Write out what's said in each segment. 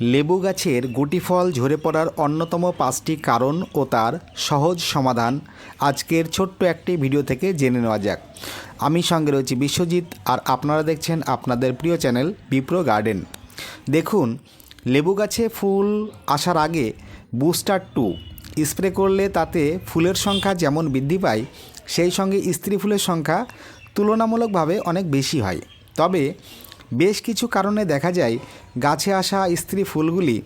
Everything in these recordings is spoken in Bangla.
লেবু গাছের গুটি ফল ঝরে পড়ার অন্যতম পাঁচটি কারণ ও তার সহজ সমাধান আজকের ছোট্ট একটি ভিডিও থেকে জেনে নেওয়া যাক। আমি সঙ্গে রয়েছি বিশ্বজিৎ আর আপনারা দেখছেন আপনাদের প্রিয় চ্যানেল বিপ্রো গার্ডেন। দেখুন, লেবু গাছে ফুল আসার আগে বুস্টার টু স্প্রে করলে তাতে ফুলের সংখ্যা যেমন বৃদ্ধি পায়, সেই সঙ্গে স্ত্রী ফুলের সংখ্যা তুলনামূলকভাবে অনেক বেশি হয়। তবে বেশ কিছু কারণে দেখা যায় গাছে আসা স্ত্রী ফুলগুলি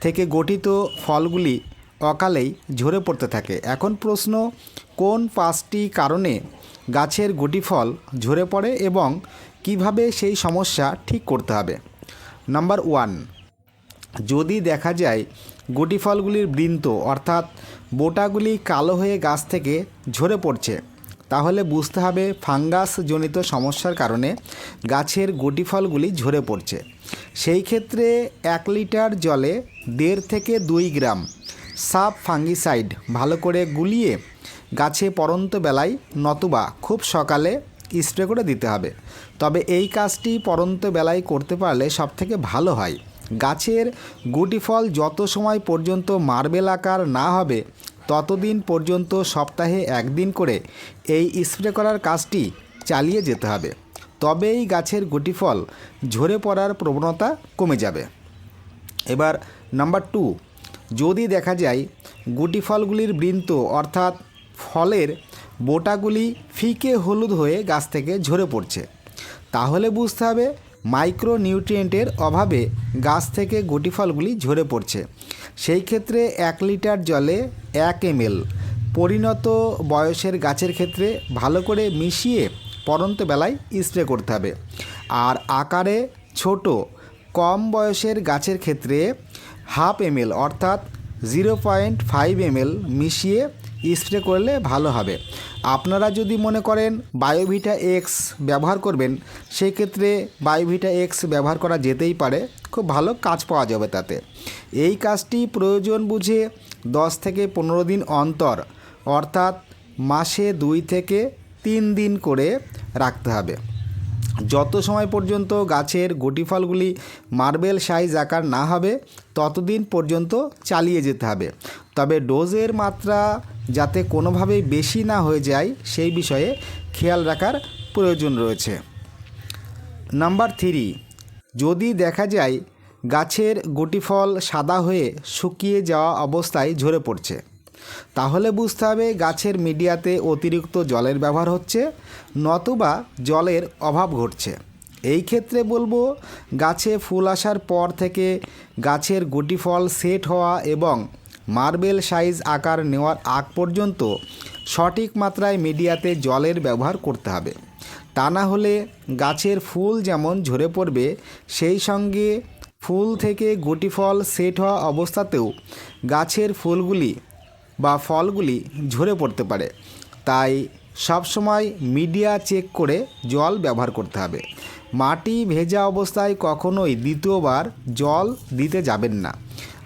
থেকে গঠিত ফলগুলি অকালেই ঝরে পড়তে থাকে। এখন প্রশ্ন, কোন পাঁচটি কারণে গাছের গুটি ফল ঝরে পড়ে এবং কীভাবে সেই সমস্যা ঠিক করতে হবে? নাম্বার ওয়ান, যদি দেখা যায় গুটি ফলগুলির বৃন্ত অর্থাৎ বোটাগুলি কালো হয়ে গাছ থেকে ঝরে পড়ছে তাহলে বুঝতে হবে ফাঙ্গাস জনিত সমস্যার কারণে গাছের গুটি ফলগুলি ঝরে পড়ছে। সেই ক্ষেত্রে এক লিটার জলে দেড় থেকে দুই গ্রাম সাব ফাঙ্গিসাইড ভালো করে গুলিয়ে গাছে পরন্ত বেলায় নতুবা খুব সকালে স্প্রে করে দিতে হবে। তবে এই কাজটি পরন্ত বেলায় করতে পারলে সবথেকে ভালো হয়। গাছের গুটি ফল যত সময় পর্যন্ত মার্বেল আকার না হবে ততদিন পর্যন্ত সপ্তাহে একদিন করে এই স্প্রে করার কাজটি চালিয়ে যেতে হবে। তবেই গাছের গুটি ফল ঝরে পড়ার প্রবণতা কমে যাবে। এবার নাম্বার টু, যদি দেখা যায় গুটি ফলগুলির বৃন্ত অর্থাৎ ফলের বোটাগুলি ফিকে হলুদ হয়ে গাছ থেকে ঝরে পড়ছে, তাহলে বুঝতে হবে মাইক্রো নিউট্রিয়েন্টের অভাবে গাছ থেকে গুটি ফলগুলি ঝরে পড়ছে। সেই ক্ষেত্রে এক লিটার জলে এক এমএল পরিণত বয়সের গাছের ক্ষেত্রে ভালো করে মিশিয়ে পরন্ত বেলায় স্প্রে করতে হবে। আর আকারে ছোট, কম বয়সের গাছের ক্ষেত্রে হাফ এমএল অর্থাৎ জিরো পয়েন্ট ফাইভ এমএল মিশিয়ে স্প্রে করলে ভালো হবে। আপনারা যদি মনে করেন বায়োভিটা এক্স ব্যবহার করবেন সেই ক্ষেত্রে বায়োভিটা এক্স ব্যবহার করা যেতেই পারে, খুব ভালো কাজ পাওয়া যাবে তাতে। এই কাজটি প্রয়োজন বুঝে দশ থেকে পনেরো দিন অন্তর, অর্থাৎ মাসে দুই থেকে তিন দিন করে রাখতে হবে। যত সময় পর্যন্ত গাছের গুটি ফলগুলি মার্বেল সাইজ আকার না হবে, ততদিন পর্যন্ত চালিয়ে যেতে হবে। তবে ডোজের মাত্রা যাতে কোনোভাবেই বেশি না হয়ে যায়, সেই বিষয়ে খেয়াল রাখার প্রয়োজন রয়েছে। নাম্বার থ্রি, যদি দেখা যায় গাছের গুটি ফল সাদা হয়ে শুকিয়ে যাওয়া অবস্থায় ঝরে পড়ছে, তাহলে বুঝতে হবে গাছের মিডিয়াতে অতিরিক্ত জলের ব্যবহার হচ্ছে, নতুবা জলের অভাব ঘটছে। এই ক্ষেত্রে বলব, গাছে ফুল আসার পর থেকে গাছের গুটি ফল সেট হওয়া এবং মার্বেল সাইজ আকার নেওয়ার আগ পর্যন্ত সঠিক মাত্রায় মিডিয়াতে জলের ব্যবহার করতে হবে। তা না হলে গাছের ফুল যেমন ঝরে পড়বে, সেই সঙ্গে ফুল থেকে গুটি ফল সেট হওয়া অবস্থাতেও গাছের ফুলগুলি বা ফলগুলি ঝরে পড়তে পারে। তাই সবসময় মিডিয়া চেক করে জল ব্যবহার করতে হবে। মাটি ভেজা অবস্থায় কখনোই দ্বিতীয়বার জল দিতে যাবেন না।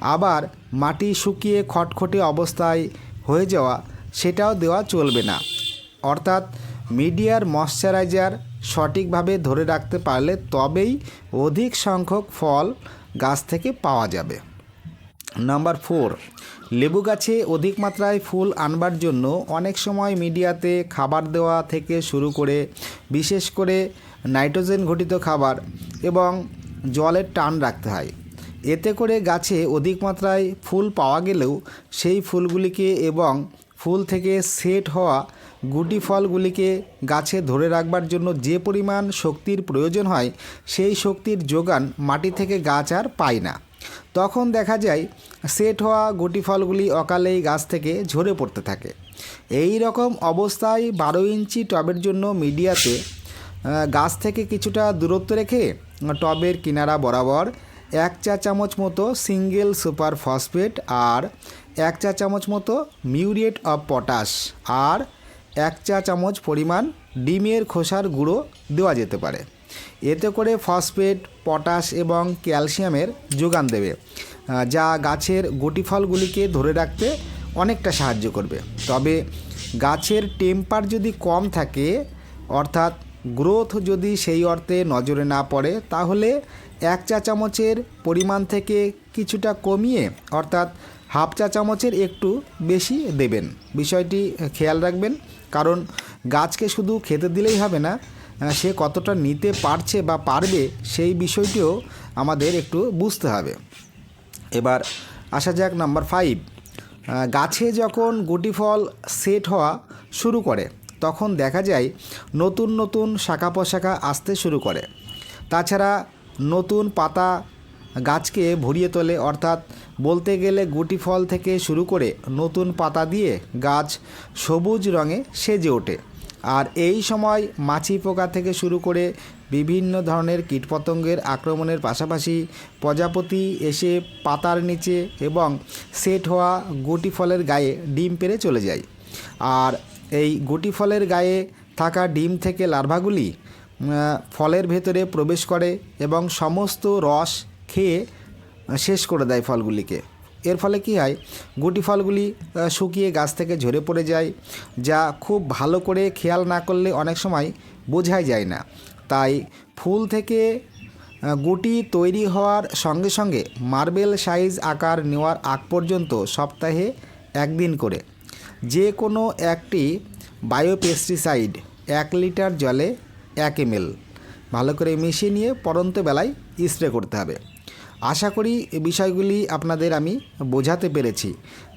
আবার মাটি শুকিয়ে খটখটে অবস্থায় হয়ে যাওয়া, সেটাও দেওয়া চলবে না। অর্থাৎ মিডিয়ার ময়শ্চারাইজার সঠিকভাবে ধরে রাখতে পারলে তবেই অধিক সংখ্যক ফল গাছ থেকে পাওয়া যাবে। নাম্বার ফোর, লেবু গাছে অধিক মাত্রায় ফুল আনবার জন্য অনেক সময় মিডিয়াতে খাবার দেওয়া থেকে শুরু করে, বিশেষ করে নাইট্রোজেন ঘটিত খাবার এবং জলের টান রাখতে হয়। এতে করে গাছে অধিক মাত্রায় ফুল পাওয়া গেলেও সেই ফুলগুলিকে এবং ফুল থেকে সেট হওয়া গুটি ফলগুলিকে গাছে ধরে রাখবার জন্য যে পরিমাণ শক্তির প্রয়োজন হয়, সেই শক্তির যোগান মাটি থেকে গাছ আর পায় না। তখন দেখা যায়, সেট হওয়া গুটি ফলগুলি অকালেই গাছ থেকে ঝরে পড়তে থাকে। এই রকম অবস্থায় বারো ইঞ্চি টবের জন্য মিডিয়াতে গাছ থেকে কিছুটা দূরত্ব রেখে, টবের কিনারা বরাবর এক চা চামচ মতো সিঙ্গেল সুপার ফসফেট আর এক চা চামচ মতো মিউরিয়েট অফ পটাশ আর এক চা চামচ পরিমাণ ডিমের খোসার গুঁড়ো দেওয়া যেতে পারে। এতে করে ফসফেট, পটাশ এবং ক্যালসিয়ামের যোগান দেবে যা গাছের গুটি ফলগুলিকে ধরে রাখতে অনেকটা সাহায্য করবে। তবে গাছের টেম্পার যদি কম থাকে, অর্থাৎ গ্রোথ যদি সেই অর্থে নজরে না পড়ে, তাহলে এক চা চামচের পরিমাণ থেকে কিছুটা কমিয়ে, অর্থাৎ হাফ চা চামচের একটু বেশি দেবেন। বিষয়টি খেয়াল রাখবেন, কারণ গাছকে শুধু খেতে দিলেই হবে না সে কতটা নিতে পারছে বা পারবে সেই বিষয়টিও আমাদের একটু বুঝতে হবে। এবার আসা যাক নাম্বার ফাইভ। গাছে যখন গুটি ফল সেট হওয়া শুরু করে, তখন দেখা যায় নতুন নতুন শাখা পোশাখা আসতে শুরু করে। তাছাড়া নতুন পাতা গাছকে ভরিয়ে তোলে, অর্থাৎ বলতে গেলে গুটি ফল থেকে শুরু করে নতুন পাতা দিয়ে গাছ সবুজ রঙে সেজে ওঠে। আর এই সময় মাছি পোকা থেকে শুরু করে বিভিন্ন ধরনের কীটপতঙ্গের আক্রমণের পাশাপাশি প্রজাপতি এসে পাতার নিচে এবং সেট হওয়া গুটি ফলের গায়ে ডিম পেরে চলে যায়। আর এই গুটি ফলের গায়ে থাকা ডিম থেকে লার্ভাগুলি ফলের ভেতরে প্রবেশ করে এবং সমস্ত রস খেয়ে শেষ করে দেয় ফলগুলিকে। এর ফলে কি হয়? গুটি ফলগুলি শুকিয়ে গাছ থেকে ঝরে পড়ে যায়, যা খুব ভালো করে খেয়াল না করলে অনেক সময় বোঝাই যায় না। তাই ফুল থেকে গুটি তৈরি হওয়ার সঙ্গে সঙ্গে মার্বেল সাইজ আকার নেওয়ার আগ পর্যন্ত সপ্তাহে একদিন করে। যে কোনো একটি বায়োপেস্টিসাইড এক লিটার জলে এক এমএল ভালো করে মিশিয়ে নিয়ে পরন্ত বেলায় স্প্রে করতে হবে। আশা করি এই বিষয়গুলি আপনাদের আমি বোঝাতে পেরেছি।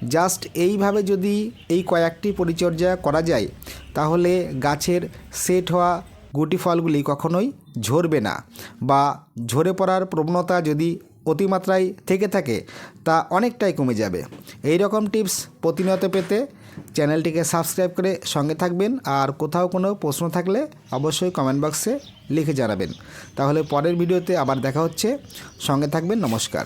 জাস্ট এইভাবে যদি এই কয়েকটি পরিচর্যা করা যায়, তাহলে গাছের সেট হওয়া গুটি ফলগুলি কখনোই ঝরবে না বা ঝরে পড়ার প্রবণতা যদি অতিমাত্রায় থেকে থাকে, তা অনেকটাই কমে যাবে। এই রকম টিপস প্রতিনিয়ত পেতে চ্যানেলটিকে সাবস্ক্রাইব করে সঙ্গে থাকবেন, আর কোথাও কোনো প্রশ্ন থাকলে অবশ্যই কমেন্ট বক্সে লিখে জানাবেন। তাহলে পরের ভিডিওতে আবার দেখা হচ্ছে। সঙ্গে থাকবেন, নমস্কার।